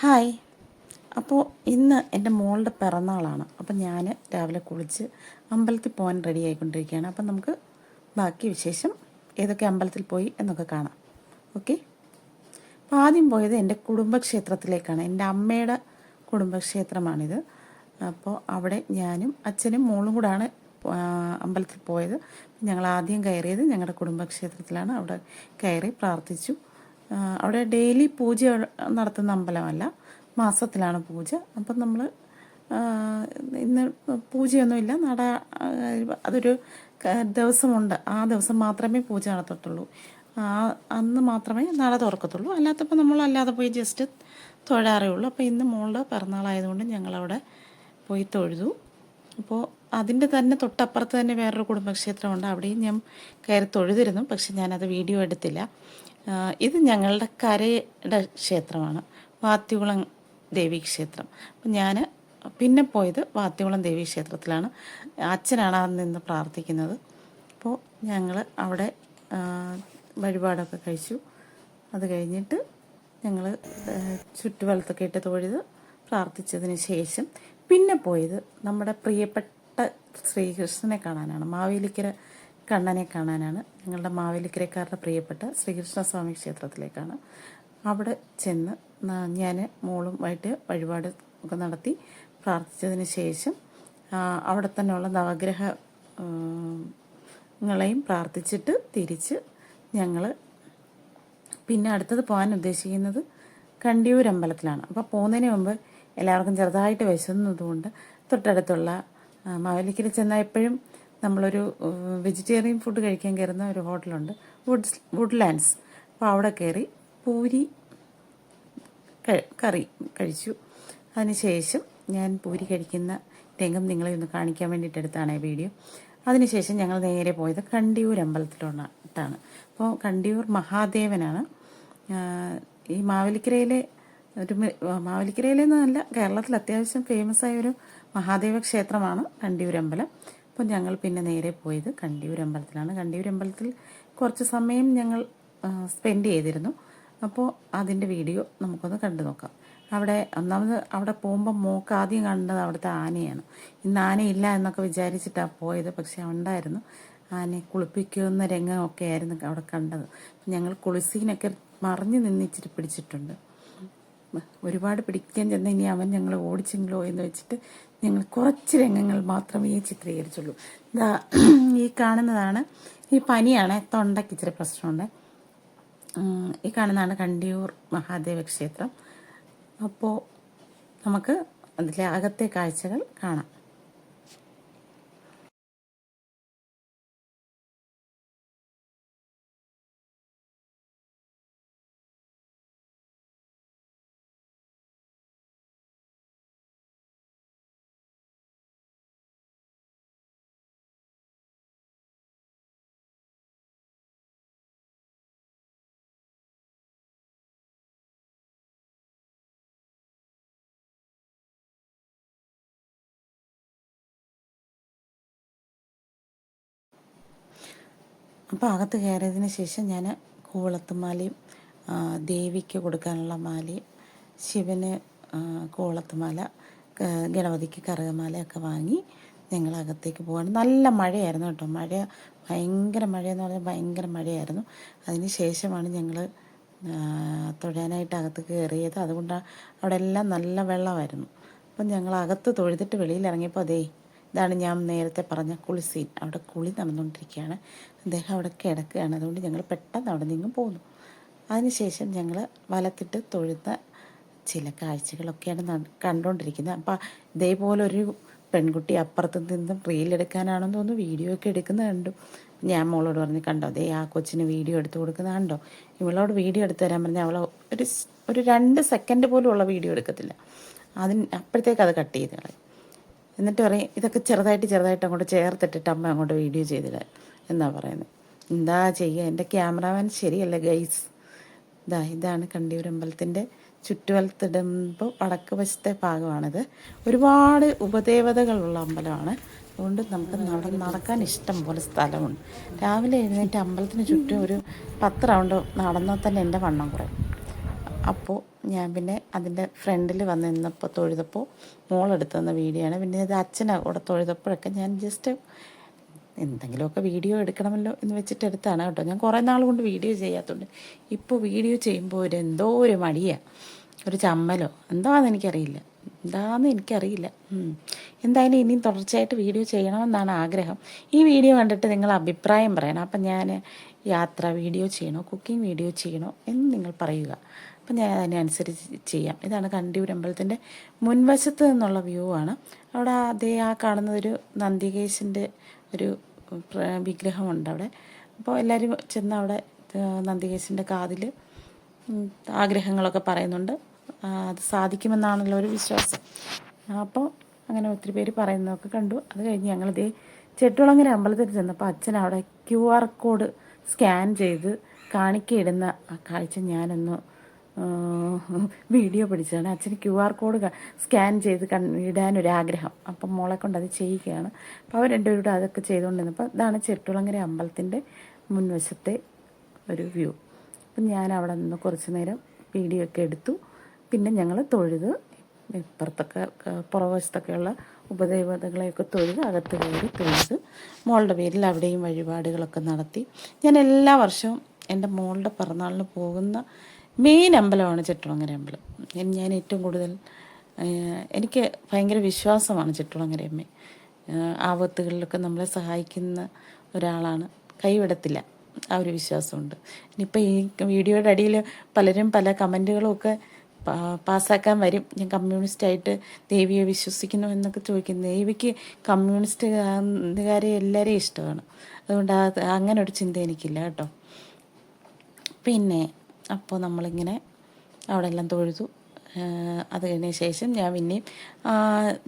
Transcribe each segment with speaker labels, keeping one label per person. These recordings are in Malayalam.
Speaker 1: ഹായ്. അപ്പോൾ ഇന്ന് എന്റെ മോളുടെ പിറന്നാളാണ്. അപ്പം ഞാൻ രാവിലെ കുളിച്ച് അമ്പലത്തിൽ പോകാൻ റെഡി ആയിക്കൊണ്ടിരിക്കുകയാണ്. അപ്പം നമുക്ക് ബാക്കി വിശേഷം ഏതൊക്കെ അമ്പലത്തിൽ പോയി എന്നൊക്കെ കാണാം. ഓക്കെ അപ്പോൾ ആദ്യം പോയത് എന്റെ കുടുംബക്ഷേത്രത്തിലേക്കാണ്. എന്റെ അമ്മയുടെ കുടുംബക്ഷേത്രമാണിത്. അപ്പോൾ അവിടെ ഞാനും അച്ഛനും മോളും കൂടാണ് അമ്പലത്തിൽ പോയത്. ഞങ്ങൾ ആദ്യം കയറിയത് ഞങ്ങളുടെ കുടുംബക്ഷേത്രത്തിലാണ്. അവിടെ കയറി പ്രാർത്ഥിച്ചു. അവിടെ ഡെയിലി പൂജ നടത്തുന്ന അമ്പലമല്ല. മാസത്തിലാണ് പൂജ. അപ്പം നമ്മൾ ഇന്ന് പൂജയൊന്നുമില്ല. നട അതൊരു ദിവസമുണ്ട്. ആ ദിവസം മാത്രമേ പൂജ നടത്തത്തുള്ളൂ. ആ അന്ന് മാത്രമേ നട തുറക്കത്തുള്ളൂ. അല്ലാത്തപ്പോൾ നമ്മൾ അല്ലാതെ പോയി ജസ്റ്റ് തൊഴാറേ ഉള്ളൂ അപ്പോൾ ഇന്ന് മോളുടെ പിറന്നാളായതുകൊണ്ട് ഞങ്ങളവിടെ പോയി തൊഴുതു. അപ്പോൾ അതിന്റെ തന്നെ തൊട്ടപ്പുറത്ത് തന്നെ വേറൊരു കുടുംബക്ഷേത്രമുണ്ട്. അവിടെയും ഞാൻ കയറി തൊഴുതിരുന്നു. പക്ഷെ ഞാനത് വീഡിയോ എടുത്തില്ല. ഇത് ഞങ്ങളുടെ കരയുടെ ക്ഷേത്രമാണ്. വാത്തികുളം ദേവി ക്ഷേത്രം. അപ്പം ഞാൻ പിന്നെ പോയത് വാത്തികുളം ദേവി ക്ഷേത്രത്തിലാണ്. അച്ഛനാണ് അത് നിന്ന് പ്രാർത്ഥിക്കുന്നത്. അപ്പോൾ ഞങ്ങൾ അവിടെ വഴിപാടൊക്കെ കഴിച്ചു. അത് കഴിഞ്ഞിട്ട് ഞങ്ങൾ ചുറ്റുവലത്തൊക്കെ ഇട്ട് തൊഴുത് പ്രാർത്ഥിച്ചതിന് ശേഷം പിന്നെ പോയത് നമ്മുടെ പ്രിയപ്പെട്ട ശ്രീകൃഷ്ണനെ കാണാനാണ്. മാവേലിക്കര കണ്ണനെ കാണാനാണ്. ഞങ്ങളുടെ മാവേലിക്കരക്കാരുടെ പ്രിയപ്പെട്ട ശ്രീകൃഷ്ണസ്വാമി ക്ഷേത്രത്തിലേക്കാണ്. അവിടെ ചെന്ന് ഞാൻ മോളുമായിട്ട് വഴിപാട് ഒക്കെ നടത്തി പ്രാർത്ഥിച്ചതിന് ശേഷം അവിടെ തന്നെയുള്ള നവഗ്രഹ ങ്ങളെയും പ്രാർത്ഥിച്ചിട്ട് തിരിച്ച് ഞങ്ങൾ പിന്നെ അടുത്തത് പോകാൻ ഉദ്ദേശിക്കുന്നത് കണ്ടിയൂർ അമ്പലത്തിലാണ്. അപ്പോൾ പോകുന്നതിന് മുമ്പ് എല്ലാവർക്കും ചെറുതായിട്ട് വിശന്നതുകൊണ്ട് തൊട്ടടുത്തുള്ള ആ, മാവേലിക്കര ചെന്നാൽ എപ്പോഴും നമ്മളൊരു വെജിറ്റേറിയൻ ഫുഡ് കഴിക്കാൻ കയറുന്ന ഒരു ഹോട്ടലുണ്ട്. Woods Woodlands. അപ്പോൾ അവിടെ കയറി പൂരി കറി കഴിച്ചു. അതിനുശേഷം ഞാൻ പൂരി കഴിക്കുന്ന രംഗം നിങ്ങളെ ഒന്ന് കാണിക്കാൻ വേണ്ടിയിട്ട് എടുത്താണ് ഈ വീഡിയോ. അതിനുശേഷം ഞങ്ങൾ നേരെ പോയത് കണ്ടിയൂർ അമ്പലത്തിലോട്ടാണ്. അപ്പോൾ കണ്ടിയൂർ മഹാദേവനാണ്. ഈ മാവേലിക്കരയിലെ ഒരു മാവേലിക്കരയിലെന്നല്ല കേരളത്തിൽ അത്യാവശ്യം ഫേമസ് ആയ ഒരു മഹാദേവ ക്ഷേത്രമാണ് കണ്ടിയൂർ അമ്പലം. അപ്പോൾ ഞങ്ങൾ പിന്നെ നേരെ പോയത് കണ്ടിയൂർ അമ്പലത്തിൽ കുറച്ച് സമയം ഞങ്ങൾ സ്പെൻഡ് ചെയ്തിരുന്നു. അപ്പോൾ അതിന്റെ വീഡിയോ നമുക്കൊന്ന് കണ്ടു നോക്കാം. അവിടെ ഒന്നാമത് അവിടെ പോകുമ്പോൾ മോക്ക് ആദ്യം കണ്ടത് അവിടുത്തെ ആനയാണ്. ഇന്ന് ആനയില്ല എന്നൊക്കെ വിചാരിച്ചിട്ടാണ് പോയത്. പക്ഷേ ഉണ്ടായിരുന്നു. ആനയെ കുളിപ്പിക്കുന്ന രംഗമൊക്കെ ആയിരുന്നു അവിടെ കണ്ടത്. ഞങ്ങൾ കുളിസീനൊക്കെ മറിഞ്ഞു നിന്നിച്ചിട്ട് പിടിച്ചിട്ടുണ്ട്. ഒരുപാട് പിടിക്കാൻ ചെന്ന് ഇനി അവൻ ഞങ്ങൾ ഓടിച്ചെങ്കിലോ എന്ന് വെച്ചിട്ട് ഞങ്ങൾ കുറച്ച് രംഗങ്ങൾ മാത്രമേ ചിത്രീകരിച്ചുള്ളൂ. ഇതാ ഈ കാണുന്നതാണ് ഈ പനിയാണ് തൊണ്ടയ്ക്ക് ഇച്ചിരി പ്രശ്നമുണ്ട്. ഈ കാണുന്നതാണ് കണ്ടിയൂർ മഹാദേവ ക്ഷേത്രം. അപ്പോൾ നമുക്ക് അതിലെ അകത്തെ കാഴ്ചകൾ കാണാം. അപ്പോൾ അകത്ത് കയറിയതിന് ശേഷം ഞാൻ കൂവളത്തുമാലയും ദേവിക്ക് കൊടുക്കാനുള്ള മാലയും ശിവന് കൂവളത്തുമാല ഗണപതിക്ക് കറുകമാലയൊക്കെ വാങ്ങി ഞങ്ങൾ അകത്തേക്ക് പോവാണ്. നല്ല മഴയായിരുന്നു കേട്ടോ. മഴ ഭയങ്കര മഴയെന്ന് പറഞ്ഞാൽ ഭയങ്കര മഴയായിരുന്നു. അതിന് ശേഷമാണ് ഞങ്ങൾ തൊഴാനായിട്ട് അകത്ത് കയറിയത്. അതുകൊണ്ടാണ് അവിടെ എല്ലാം നല്ല വെള്ളമായിരുന്നു. അപ്പം ഞങ്ങൾ അകത്ത് തൊഴുതിട്ട് വെളിയിൽ ഇറങ്ങിയപ്പോൾ അതേ ഇതാണ് ഞാൻ നേരത്തെ പറഞ്ഞ കുളി സീൻ അവിടെ കുളി നടന്നുകൊണ്ടിരിക്കുകയാണ്. അദ്ദേഹം അവിടെ കിടക്കുകയാണ്. അതുകൊണ്ട് ഞങ്ങൾ പെട്ടെന്ന് അവിടെ നിന്നും പോന്നു. അതിനുശേഷം ഞങ്ങൾ വലത്തിട്ട് തൊഴുത്ത ചില കാഴ്ചകളൊക്കെയാണ് കണ്ടുകൊണ്ടിരിക്കുന്നത്. അപ്പം ഇതേപോലെ ഒരു പെൺകുട്ടി അപ്പുറത്ത് നിന്നും റീലെടുക്കാനാണെന്ന് തോന്നുന്നു. വീഡിയോ ഒക്കെ എടുക്കുന്നത് കണ്ടു. ഞാൻ മോളോട് പറഞ്ഞു കണ്ടോ അതേ ആ കൊച്ചിന് വീഡിയോ എടുത്ത് കൊടുക്കുന്നത് കണ്ടോ? ഇവളോട് വീഡിയോ എടുത്ത് തരാൻ പറഞ്ഞാൽ അവൾ ഒരു ഒരു രണ്ട് സെക്കൻഡ് പോലും ഉള്ള വീഡിയോ എടുക്കത്തില്ല. അതിന് അപ്പോഴത്തേക്ക് അത് കട്ട് ചെയ്ത് കളയും. എന്നിട്ട് പറയും ഇതൊക്കെ ചെറുതായിട്ട് ചെറുതായിട്ട് അങ്ങോട്ട് ചേർത്തിട്ടിട്ട് അമ്മ അങ്ങോട്ട് വീഡിയോ ചെയ്തില്ല എന്നാ പറയുന്നത് എന്താ ചെയ്യുക എന്റെ ക്യാമറാമാൻ ശരിയല്ല ഗൈസ് ഇതാ ഇതാണ് കണ്ടിയൂർ അമ്പലത്തിന്റെ ചുറ്റുവലത്തിടുമ്പോൾ വടക്ക് വശത്തെ ഭാഗമാണിത്. ഒരുപാട് ഉപദേവതകളുള്ള അമ്പലമാണ്. അതുകൊണ്ട് നമുക്ക് നട നടക്കാൻ ഇഷ്ടം പോലെ സ്ഥലമുണ്ട്. രാവിലെ എഴുന്നേറ്റ് അമ്പലത്തിന് ചുറ്റും ഒരു പത്ത് റൗണ്ട് നടന്നാൽ തന്നെ എന്റെ വണ്ണം കുറയും. അപ്പോൾ ഞാൻ പിന്നെ അതിന്റെ ഫ്രണ്ടിൽ വന്ന് നിന്നപ്പോൾ തൊഴുതപ്പോൾ മോളെടുത്ത് തന്ന വീഡിയോ ആണ് പിന്നെ ഇത് അച്ഛനെ കൂടെ തൊഴുതപ്പോഴൊക്കെ ഞാൻ ജസ്റ്റ് എന്തെങ്കിലുമൊക്കെ വീഡിയോ എടുക്കണമല്ലോ എന്ന് വെച്ചിട്ട് എടുത്താണ് കേട്ടോ. ഞാൻ കുറേ നാൾ കൊണ്ട് വീഡിയോ ചെയ്യാത്തതുകൊണ്ട് ഇപ്പോൾ വീഡിയോ ചെയ്യുമ്പോൾ ഒരു എന്തോ ഒരു മടിയാണ് ഒരു ചമ്മലോ? എന്താണെന്ന് എനിക്കറിയില്ല. എന്താണെന്ന് എനിക്കറിയില്ല. എന്തായാലും ഇനിയും തുടർച്ചയായിട്ട് വീഡിയോ ചെയ്യണമെന്നാണ് ആഗ്രഹം. ഈ വീഡിയോ കണ്ടിട്ട് നിങ്ങൾ അഭിപ്രായം പറയണം. അപ്പം ഞാൻ യാത്ര വീഡിയോ ചെയ്യണോ കുക്കിംഗ് വീഡിയോ ചെയ്യണോ എന്ന് നിങ്ങൾ പറയുക. അപ്പം ഞാൻ അതിനനുസരിച്ച് ചെയ്യാം. ഇതാണ് കണ്ടിയൂർ അമ്പലത്തിന്റെ മുൻവശത്ത് നിന്നുള്ള വ്യൂ ആണ്. അവിടെ അതേ ആ കാണുന്നതൊരു നന്ദികേശിന്റെ ഒരു വിഗ്രഹമുണ്ട് അവിടെ. അപ്പോൾ എല്ലാവരും ചെന്ന് അവിടെ നന്ദികേശിന്റെ കാതിൽ ആഗ്രഹങ്ങളൊക്കെ പറയുന്നുണ്ട്. അത് സാധിക്കുമെന്നാണല്ലോ ഒരു വിശ്വാസം. അപ്പോൾ അങ്ങനെ ഒത്തിരി പേര് പറയുന്നതൊക്കെ കണ്ടു. അത് കഴിഞ്ഞ് ഞങ്ങളിതേ ചെട്ടുളങ്ങര അമ്പലത്തിൽ ചെന്നപ്പോൾ അച്ഛൻ അവിടെ ക്യു ആർ കോഡ് സ്കാൻ ചെയ്ത് കാണിക്കയിടുന്ന ആ കാഴ്ച ഞാനൊന്ന് വീഡിയോ പിടിച്ചതാണ്. അച്ഛന് ക്യു ആർ കോഡ് സ്കാൻ ചെയ്ത് കൺ ഇടാനൊരാഗ്രഹം. അപ്പം മോളെ കൊണ്ട് അത് ചെയ്യുകയാണ്. അപ്പോൾ അവർ രണ്ടുപേരും കൂടെ അതൊക്കെ ചെയ്തുകൊണ്ടിരുന്നപ്പോൾ ഇതാണ് ചെട്ടുളങ്ങര അമ്പലത്തിന്റെ മുൻവശത്തെ ഒരു വ്യൂ. അപ്പം ഞാൻ അവിടെ നിന്ന് കുറച്ച് നേരം വീഡിയോ ഒക്കെ എടുത്തു. പിന്നെ ഞങ്ങൾ തൊഴുത് ഇപ്പുറത്തൊക്കെ പുറവശത്തൊക്കെയുള്ള ഉപദേവതകളെയൊക്കെ തൊഴുത് അകത്ത് കയറി തൊഴുത് മോളുടെ പേരിൽ അവിടെയും വഴിപാടുകളൊക്കെ നടത്തി. ഞാൻ എല്ലാ വർഷവും എന്റെ മോളുടെ പിറന്നാളിന് പോകുന്ന മെയിൻ അമ്പലമാണ് ചെട്ടുളങ്ങര അമ്പലം ഞാൻ- ഏറ്റവും കൂടുതൽ എനിക്ക് ഭയങ്കര വിശ്വാസമാണ് ചെട്ടുളങ്ങര അമ്മ. ആപത്തുകളിലൊക്കെ നമ്മളെ സഹായിക്കുന്ന ഒരാളാണ്. കൈവിടത്തില്ല. ആ ഒരു വിശ്വാസമുണ്ട്. ഇനിയിപ്പോൾ ഈ വീഡിയോയുടെ അടിയിൽ പലരും പല കമന്റുകളും ഒക്കെ പാസ്സാക്കാൻ വരും. ഞാൻ കമ്മ്യൂണിസ്റ്റായിട്ട് ദേവിയെ വിശ്വസിക്കുന്നു എന്നൊക്കെ ചോദിക്കുന്നു. ദേവിക്ക് കമ്മ്യൂണിസ്റ്റുകാരെ എല്ലാവരെയും ഇഷ്ടമാണ്. അതുകൊണ്ട് അത് അങ്ങനെ ഒരു ചിന്ത എനിക്കില്ല കേട്ടോ. പിന്നെ അപ്പോൾ നമ്മളിങ്ങനെ അവിടെ എല്ലാം തൊഴുതു അത് കഴിഞ്ഞ ശേഷം ഞാൻ പിന്നെയും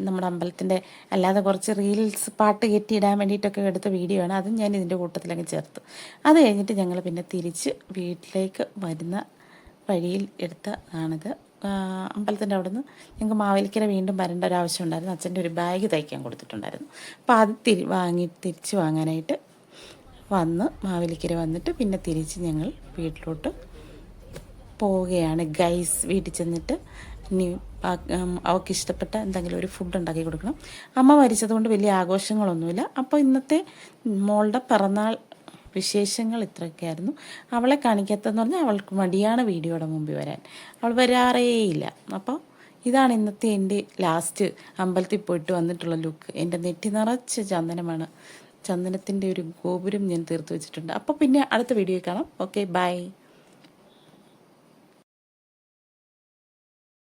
Speaker 1: നമ്മുടെ അമ്പലത്തിന്റെ അല്ലാതെ കുറച്ച് റീൽസ് പാട്ട് കെട്ടിയിടാൻ വേണ്ടിയിട്ടൊക്കെ എടുത്ത വീഡിയോ ആണ്. അതും ഞാൻ ഇതിന്റെ കൂട്ടത്തിലങ്ങ് ചേർത്തു. അത് കഴിഞ്ഞിട്ട് ഞങ്ങൾ പിന്നെ തിരിച്ച് വീട്ടിലേക്ക് വരുന്ന വഴിയിൽ എടുത്ത ആണിത്. അമ്പലത്തിന്റെ അവിടെ നിന്ന് ഞങ്ങൾക്ക് മാവേലിക്കര വീണ്ടും വരേണ്ട ഒരു ആവശ്യം ഉണ്ടായിരുന്നു. അച്ഛന്റെ ഒരു ബാഗ് തയ്ക്കാൻ കൊടുത്തിട്ടുണ്ടായിരുന്നു. അപ്പോൾ അത് തിരി വാങ്ങി തിരിച്ച് വാങ്ങാനായിട്ട് വന്ന് മാവേലിക്കര വന്നിട്ട് പിന്നെ തിരിച്ച് ഞങ്ങൾ വീട്ടിലോട്ട് പോവുകയാണ്. ഗൈസ് വീട്ടിൽ ചെന്നിട്ട് ഇനി അവൾക്ക് ഇഷ്ടപ്പെട്ട എന്തെങ്കിലും ഒരു ഫുഡ് ഉണ്ടാക്കി കൊടുക്കണം. അമ്മ മരിച്ചതുകൊണ്ട് വലിയ ആഘോഷങ്ങളൊന്നുമില്ല. അപ്പോൾ ഇന്നത്തെ മോളുടെ പിറന്നാൾ വിശേഷങ്ങൾ ഇത്രയൊക്കെയായിരുന്നു. അവളെ കാണിക്കാത്തതെന്ന് പറഞ്ഞാൽ അവൾക്ക് മടിയാണ് വീഡിയോയുടെ മുമ്പിൽ വരാൻ. അവൾ വരാറേയില്ല. അപ്പോൾ ഇതാണ് ഇന്നത്തെ എന്റെ ലാസ്റ്റ് അമ്പലത്തിൽ പോയിട്ട് വന്നിട്ടുള്ള ലുക്ക് എന്റെ നെറ്റി നിറച്ച് ചന്ദനമാണ്. ചന്ദനത്തിന്റെ ഒരു ഗോപുരം ഞാൻ തീർത്ത് വെച്ചിട്ടുണ്ട്. അപ്പോൾ പിന്നെ അടുത്ത വീഡിയോ കാണാം. Okay bye